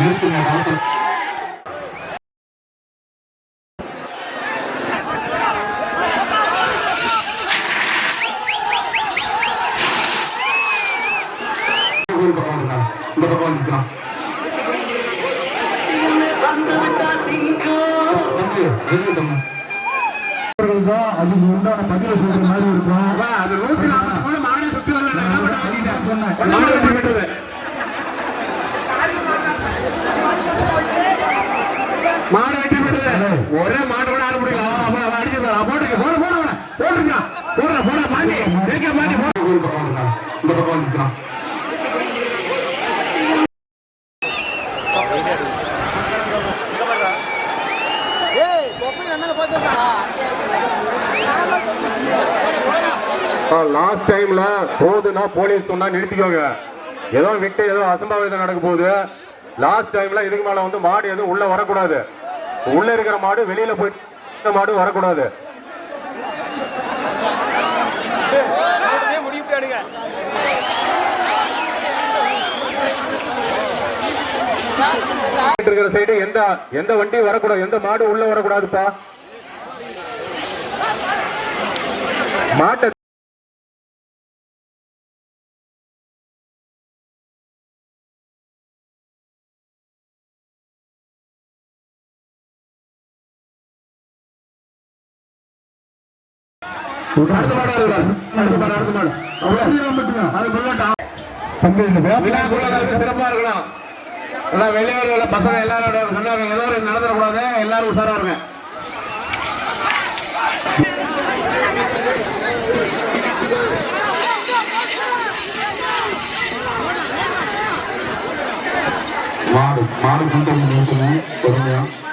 நிறுத்துங்க. இந்த பக்கம் அதுக்கு உண்டான பதிவு சொல்ற மாதிரி இருக்கும் அது நூத்தி நாற்பத்தி மூணு சுத்தி வரல நான் என்ன பண்ண சொன்னேன். மாடு வெட்டி விட்டது மாடு வெட்டி விட்டது ஒரே மாடு ஆட முடியல அடிச்சு போட்டுக்க. போட போட போடுற போட மாட்டி. மாட்டி இந்த பக்கம் லாஸ்ட் டைம்ல போதுன்னா போலீஸ் சொன்னா நிறுத்திக்கோங்க. ஏதோ விட்டு ஏதோ அசம்பாவிதம் நடக்க போகுது. லாஸ்ட் டைம்ல இதுக்கு மேல வந்து மாடு எதுவும் உள்ள வரக்கூடாது. உள்ள இருக்கிற மாடு வெளியில போய் மாடு வரக்கூடாது. இருக்கிற சைடு எந்த எந்த வண்டி வரக்கூடாது எந்த மாடு உள்ள வரக்கூடாதுப்பா. மாட்டை சிறப்பா இருக்கணும் எல்லாம் உள்ள பசங்க எல்லாரும் சொன்னாங்க ஏதோ நடந்துடக்கூடாது எல்லாரும் உஷாரா இருங்க மாடு மாடு கொண்டு வந்து